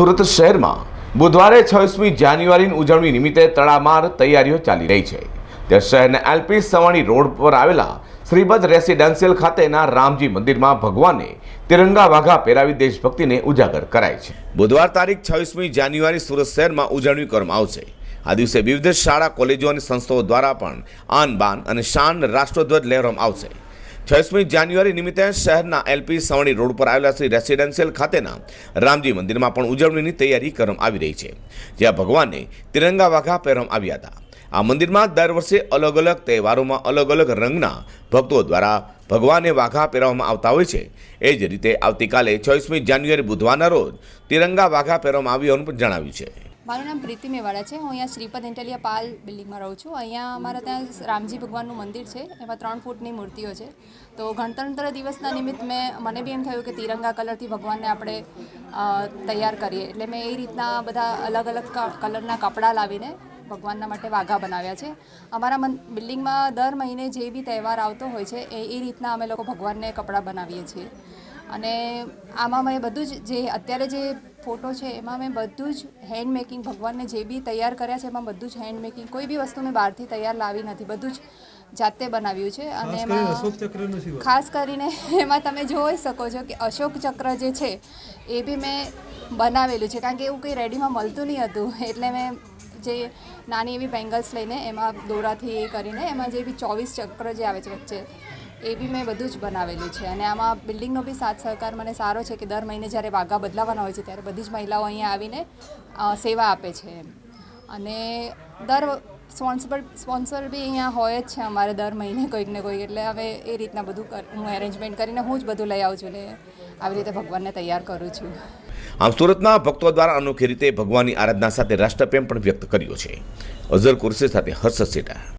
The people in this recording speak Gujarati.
સુરત શહેરમાં બુધવારે છવ્વીસમી જાન્યુઆરીની ઉજવણી નિમિત્તે તડામાર તૈયારીઓ ચાલી રહી છે. ત્યારે શહેરના એલપી સવાણી રોડ પર આવેલા શ્રીબદ્ધ રેસિડેન્શિયલ ખાતેના રામજી મંદિરમાં ભગવાને તિરંગા વાઘા પહેરાવી દેશભક્તિને ઉજાગર કરાય છે. બુધવાર તારીખ છવ્વીસમી જાન્યુઆરી સુરત શહેરમાં ઉજવણી કરવામાં આવશે. આ દિવસે વિવિધ શાળા, કોલેજો અને સંસ્થાઓ દ્વારા પણ આન બાન અને શાન રાષ્ટ્રધ્વજ લહેરવામાં આવશે. છવ્વીસમી જાન્યુઆરી નિમિત્તે શહેરના એલપી સવણી રોડ પર આવેલા શ્રી રેસિડેન્શિયલ ખાતેના રામજી મંદિરમાં પણ ઉજવણીની તૈયારી કરવામાં આવી રહી છે, જ્યાં ભગવાનને તિરંગા વાઘા પહેરવામાં આવ્યા હતા. આ મંદિરમાં દર વર્ષે અલગ અલગ તહેવારોમાં અલગ અલગ રંગના ભક્તો દ્વારા ભગવાનને વાઘા પહેરવામાં આવતા હોય છે. એ જ રીતે આવતીકાલે છવ્વીસમી જાન્યુઆરી બુધવારના રોજ તિરંગા વાઘા પહેરવામાં આવ્યું પણ જણાવ્યું છે. મારું નામ પ્રીતિ મેવાડા છે. હું અહીંયા શ્રીપદ હેન્ટલિયા પાલ બિલ્ડિંગમાં રહું છું. અહીંયા અમારા ત્યાં રામજી ભગવાનનું મંદિર છે. એમાં ત્રણ ફૂટની મૂર્તિઓ છે. તો ગણતંત્ર દિવસના નિમિત્ત મેં, મને બી એમ થયું કે તિરંગા કલરથી ભગવાનને આપણે તૈયાર કરીએ. એટલે મેં એ રીતના બધા અલગ અલગ કલરના કપડાં લાવીને ભગવાનના માટે વાઘા બનાવ્યા છે. અમારા મન, બિલ્ડિંગમાં દર મહિને જે બી તહેવાર આવતો હોય છે, એ એ રીતના અમે લોકો ભગવાનને કપડાં બનાવીએ છીએ. અને આમાં મેં બધું જ, જે, અત્યારે જે ફોટો છે એમાં મેં બધું જ હેન્ડ મેકિંગ ભગવાનને જે બી તૈયાર કર્યા છે એમાં બધું જ હેન્ડ મેકિંગ કોઈ બી વસ્તુ મેં બહારથી તૈયાર લાવી નથી બધું જ જાતે બનાવ્યું છે. અને એમાં ખાસ કરીને એમાં તમે જોઈ શકો છો કે અશોક ચક્ર જે છે એ બી મેં બનાવેલું છે કારણ કે એવું કંઈ રેડીમાં મળતું નહીં હતું. એટલે મેં જે નાની એવી બેંગલ્સ લઈને એમાં દોરાથી એ કરીને એમાં જે બી ચોવીસ ચક્ર જે આવે છે વચ્ચે એ બી મેં બધું જ બનાવેલું છે. અને આમાં બિલ્ડિંગનો બી સાથ સહકાર મને સારો છે કે દર મહિને જ્યારે વાઘા બદલાવાના હોય છે ત્યારે બધી જ મહિલાઓ અહીંયા આવીને સેવા આપે છે એમ. અને દર સ્પોન્સર સ્પોન્સર બી અહીંયા હોય જ છે અમારે દર મહિને કોઈક ને કોઈક. એટલે હવે એ રીતના બધું હું એરેન્જમેન્ટ કરીને હું જ બધું લઈ આવું છું ને આવી રીતે ભગવાનને તૈયાર કરું છું. આમ સુરતના ભક્તો દ્વારા અનોખી રીતે ભગવાનની આરાધના સાથે રાષ્ટ્રપ્રેમ પણ વ્યક્ત કર્યો છે. અઝર કુરશી સાથે હર્ષદ સેટા.